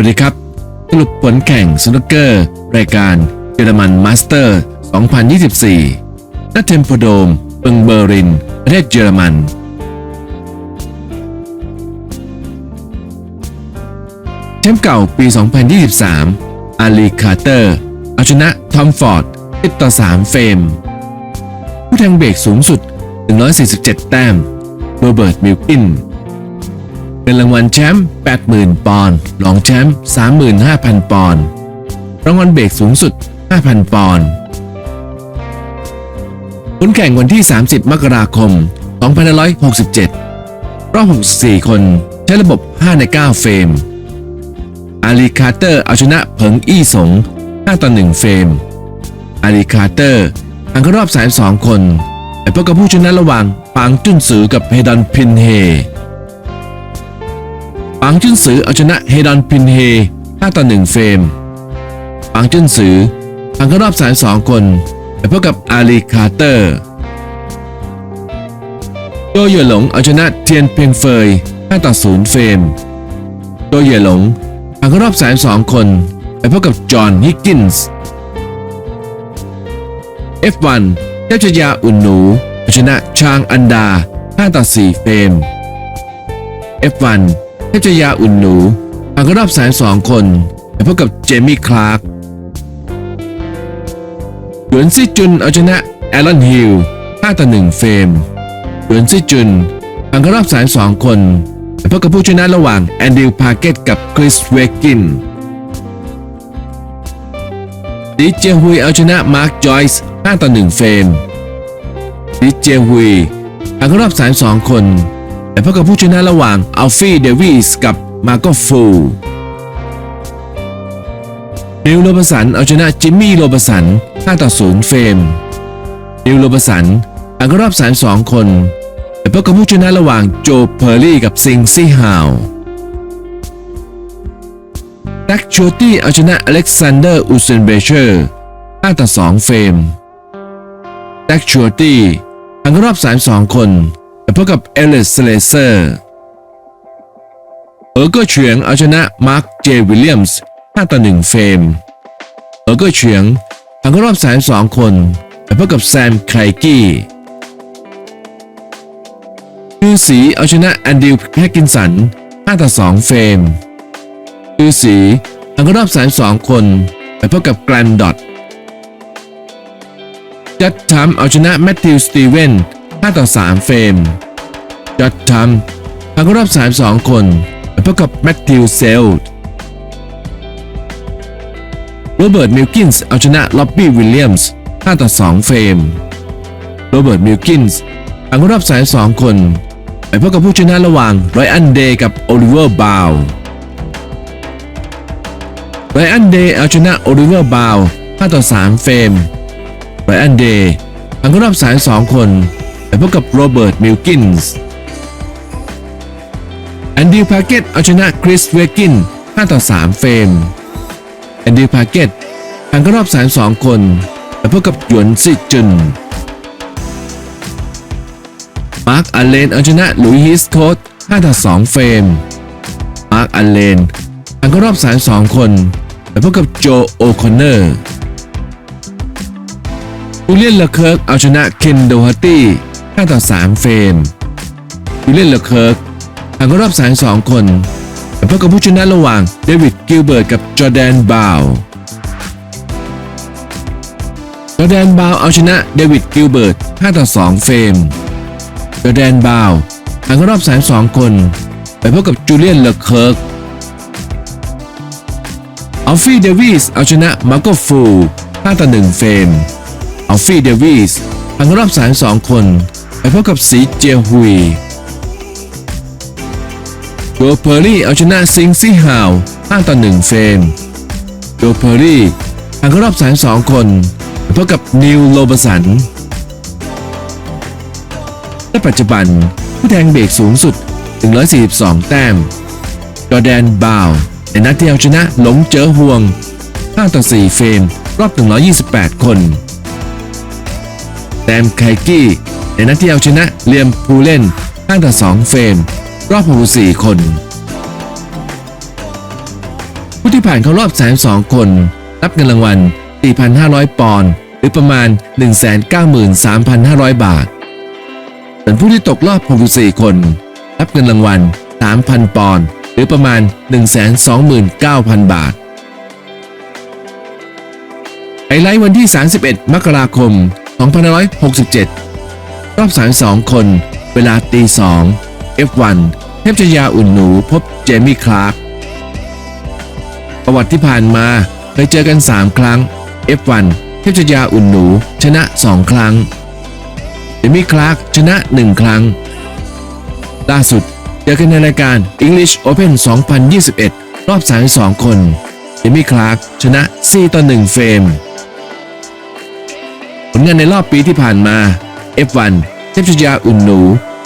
วัสดีครับ สรุปผลแข่งสนุกเกอร์ รายการเยอรมันมาสเตอร์ 2024ณเทมโพโดมเมืองเบอร์ลิน ประเทศเยอรมัน แชมป์เก่าปี 2023 อาลีคาร์เตอร์เอาชนะทอมฟอร์ด10ต่อ 3 เฟรม ผู้แทงเบรกสูงสุด 147 แต้มโรเบิร์ตมิลกิน เป็นรางวัลแชมป์ 80,000 ปอนด์ รองแชมป์ 35,000 ปอนด์ รางวัลเบรกสูงสุด 5,000 ปอนด์ผลแข่งวันที่ 30 มกราคม 2567 รอบ 64 คน ใช้ระบบ 5 ใน 9 เฟรม อาลีคาร์เตอร์เอาชนะเผิงอี้สง 5 ต่อ 1 เฟรม อาลีคาร์เตอร์ผ่านเข้ารอบ 32 คน ไปพบกับผู้ชนะระหว่างปางจุนซือกับเฮดอนพินเฮ ปางจุนซือเอาชนะเฮดอนพินเฮ5ต่อ1เฟรมปางจุนซือผ่านเข้ารอบ32คนไปพบกับอาลีคาร์เตอร์โจเย่หลงเอาชนะเทียนเพียงเฟย5ต่อ0เฟรมโจเหย่หลงผ่านเข้ารอบ32คนไปพบกับจอห์นฮิกกินส์ F1 เทพชยาอุ่นหนูเอาชนะชางอันดา5ต่อ4เฟรม F1 ทพชยาอุ่นหนูผ่านเข้ารอบ32คนไปพบกับเจมี่คลาร์กหยวนซี่จุนเอาชนะแอลลนฮิล5ต่อ1เฟรมหยวนซี่จุนผ่านเข้ารอบ32คนไปพบกับผู้ชนะระหว่างแอนดิวพาเกตกับคริสเวกินดีเจฮุยเอาชนะมาร์คจอยส์5ต่อ1เฟรมดีเจฮุยผ่านเข้ารอบ32คน แต่พบกับผู้ชนะระหว่างอัลฟี่เดวิสกับมาโกฟูนิวโรบสันเอาชนะจิมมี่โรบสัน5ต่อ0เฟรมนิวโรบสันผ่านเข้ารอบ32คนแต่พบกับผู้ชนะระหว่างโจเพอร์รี่กับซิงซี่ฮาวแบ็กชูตี้เอาชนะอเล็กซานเดอร์อูเซนเบเชอร์5ต่อ2เฟรมแบ็กชูตี้ผ่านเข้ารอบ32คน พบกับเอลิสเลเซอร์เออร์เกอร์เฉียงเอาชนะมาร์คเจวิลเลียมส์5ต่อ1เฟรมเออร์เกอร์เฉียงผ่านเข้ารอบ 32 คนแต่พบกับแซมไครกี้คือสีเอาชนะแอนดิวแฮกกินสัน5ต่อ2เฟรมคือสีผ่านเข้ารอบ 32 คนไปพบกับแกรนดอตจัดทัมเอาชนะแมทธิวสตีเวน 5 ต่อ 3 เฟรมจัดทัมผ่านเข้ารอบ 32 คนไปพบกับแมทธิวเซลโรเบิร์ตมิลกินส์เอาชนะล็อบบี้วิลเลียมส์5ต่อ 2 เฟรมโรเบิร์ตมิลกินส์ผ่านเข้ารอบ 32 คนไปพบกับผู้ชนะระหว่างไรอันเดย์กับโอลิเวอร์บาวไรอันเดย์เอาชนะโอลิเวอร์บาว5ต่อ 3 เฟรมไรอันเดย์ผ่านเข้ารอบ 32 คน ไปพบกับโรเบิร์ตมิลกินส์แอนดิวพาเกตเอาชนะคริสเวกิน5ต่อ 3 เฟรมแอนดิวพาเกตผ่านเข้ารอบ 32 คนไปพบกับหยวนซิจุนมาร์คอัลเลนเอาชนะหลุยฮิสโคต5ต่อ 2 เฟรมมาร์คอัลเลนผ่านเข้ารอบ 32 คนไปพบกับโจโอคอนเนอร์จูเลียนเลเคิร์กเอาชนะเคนโดฮัตตี้ 5 ต่อ 3 เฟรมจูเลียนเลอเคิร์กผ่านเข้ารอบ32คนไปพบกับผู้ชนะระหว่างเดวิดกิลเบิร์ตกับจอแดนบาวจอแดนบาวเอาชนะเดวิดกิลเบิร์ต 5 ต่อ 2 เฟรมจอแดนบาวผ่านเข้ารอบ32คน ไปพบกับจูเลียนเลอเคิร์กอัลฟี่เดวิสเอาชนะมาร์โกฟู5ต่อ 1 เฟรมอัลฟี่เดวิสผ่านเข้ารอบ32คน พบกับสีเจียฮุยโจเพอร์รี่เอาชนะซิงซี่ฮาว5ต่อ1เฟรมโจเพอร์รี่ผ่านเข้ารอบ32คนไปพบกับนิวโลบสันและปัจจุบันผู้แทงเบรกสูงสุด 142 แต้มจอแดนบาวในนัดที่เอาชนะหลงเจอห่วง5ต่อ4เฟรมรอบ 128 คนแซมไคกี้ ในนัดที่เอาชนะเลียมพูเล่น5ต่อ2เฟรม รอบ64คน ผู้ที่ผ่านเข้ารอบ 32 คน รับเงินรางวัล 4,500 ปอนด์หรือประมาณ 193,500 บาท ส่วนผู้ที่ตกรอบ64คน รับเงินรางวัล 3,000 ปอนด์หรือประมาณ 129,000 บาทไฮไลท์วันที่ 31 มกราคม 2567 รอบ32คน เวลาตี2 F1 เทพชยาอุ่นหนูพบเจมี่คลาร์กประวัติที่ผ่านมาเคยเจอกัน 3 ครั้ง F1 เทพชยาอุ่นหนูชนะ 2 ครั้ง เจมี่คลาร์กชนะ 1 ครั้ง ล่าสุดเจอกันในรายการ English Open 2021 รอบ32คน เจมี่คลาร์กชนะ 4 ต่อ 1 เฟรม ผลงานในรอบปีที่ผ่านมา F1 เทพชยาอุ่นหนู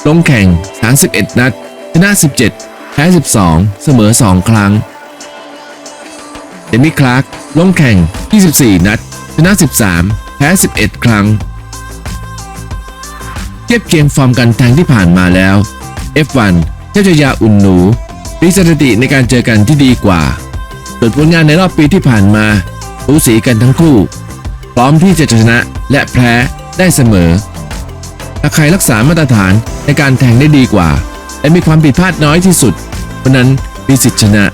ลงแข่ง 31 นัด ชนะ 17 แพ้ 12 เสมอ 2 ครั้ง เดมี่คลาร์กลงแข่ง 24 นัด ชนะ 13 แพ้ 11 ครั้ง เทียบเคียงฟอร์มกันแทงที่ผ่านมาแล้ว F1 เทพชยาอุ่นหนูมีสถิติในการเจอกันที่ดีกว่าส่วนผลงานในรอบปีที่ผ่านมาสูสีกันทั้งคู่ พร้อมที่จะชนะและแพ้ได้เสมอ ถ้าใครรักษามาตรฐานในการแทงได้ดีกว่า และมีความผิดพลาดน้อยที่สุดคนนั้นมีสิทธิชนะ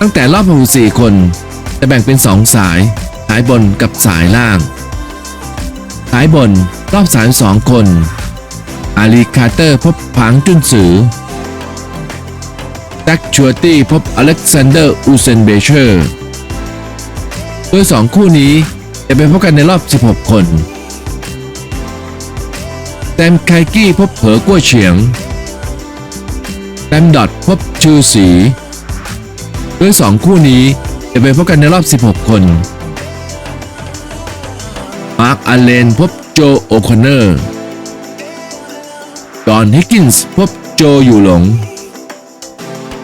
ตั้งแต่รอบ64คน จะแบ่งเป็น 2 สาย สายบนกับสายล่าง สายบนรอบ32คน อาลีคาร์เตอร์พบผางจุนสือแจ็คชัวตี้พบอเล็กซานเดอร์อูเซนเบเชอร์ โดยสองคู่นี้จะไปพบกันในรอบ 16 คน แตมไคกี้พบเผอกั้วเฉียง แตมดอทพบชูสีโดยสองคู่นี้จะไปพบกันในรอบ 16 คน มาร์คอัลเลนพบโจโอคอนเนอร์ ดอนฮิกกินส์พบโจอยู่หลง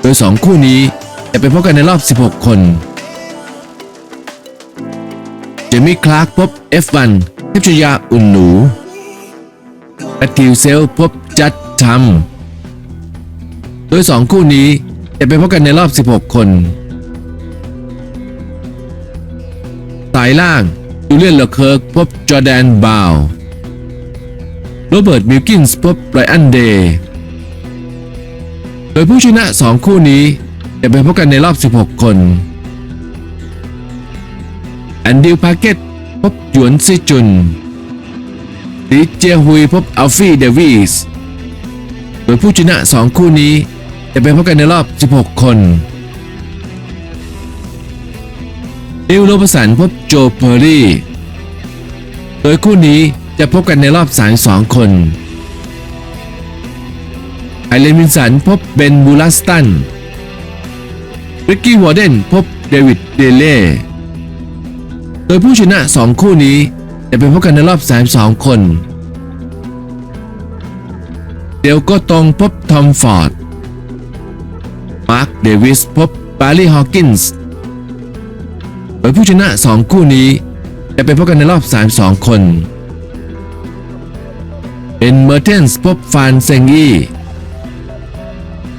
โดยสองคู่นี้จะไปพบกันในรอบ 16 คน เจมี่คลาร์กพบ F1 เทพชยาอุ่นหนู แมทธิวเซลพบจัดทัมโดยสองคู่นี้จะไปพบกันในรอบ 16 คน สายล่างจูเลียนเลอเคิร์กพบจอแดนบาวโรเบิร์ตมิลกินส์พบไบรอันเดย์โดยผู้ชนะ 2 คู่นี้จะไปพบกันในรอบ 16 คนแอนดิวพาเกตพบหยวนซิจุน ลีเจฮุยพบอัลฟี่เดวิสโดยผู้ชนะ 2 คู่นี้จะไปพบกันในรอบ 16 คนนิวโรบสันพบโจเพอร์รี่ โดยคู่นี้จะพบกันในรอบ32คนไอเลนวินสันพบเบนบูลัสตันริกกี้วอร์เดนพบเดวิดเดเล่ โดยผู้ชนะ 2 คู่นี้ จะไปพบกันในรอบ 32 คน เดลโก็ตรงพบทอมฟอร์ด มาร์คเดวิสพบบารีฮอกินส์โดยผู้ชนะ 2 คู่นี้ จะไปพบกันในรอบ 32 คนเบนเมอร์เทนส์พบฟานเซงยี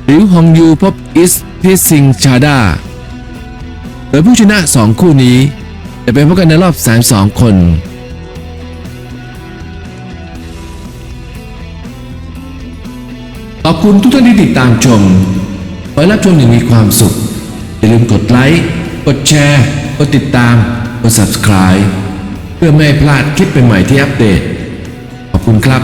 หลิวฮองยูพบอิสพิซิงชาดาโดยผู้ชนะ 2 คู่นี้ จะไปพบกันในรอบ 32 คน ขอบคุณทุกท่านที่ติดตามชมขอให้รับชมอย่างมีความสุข อย่าลืมกดไลค์ กดแชร์ กดติดตาม กด subscribe เพื่อไม่ให้พลาดคลิปใหม่ๆที่อัปเดต ขอบคุณครับ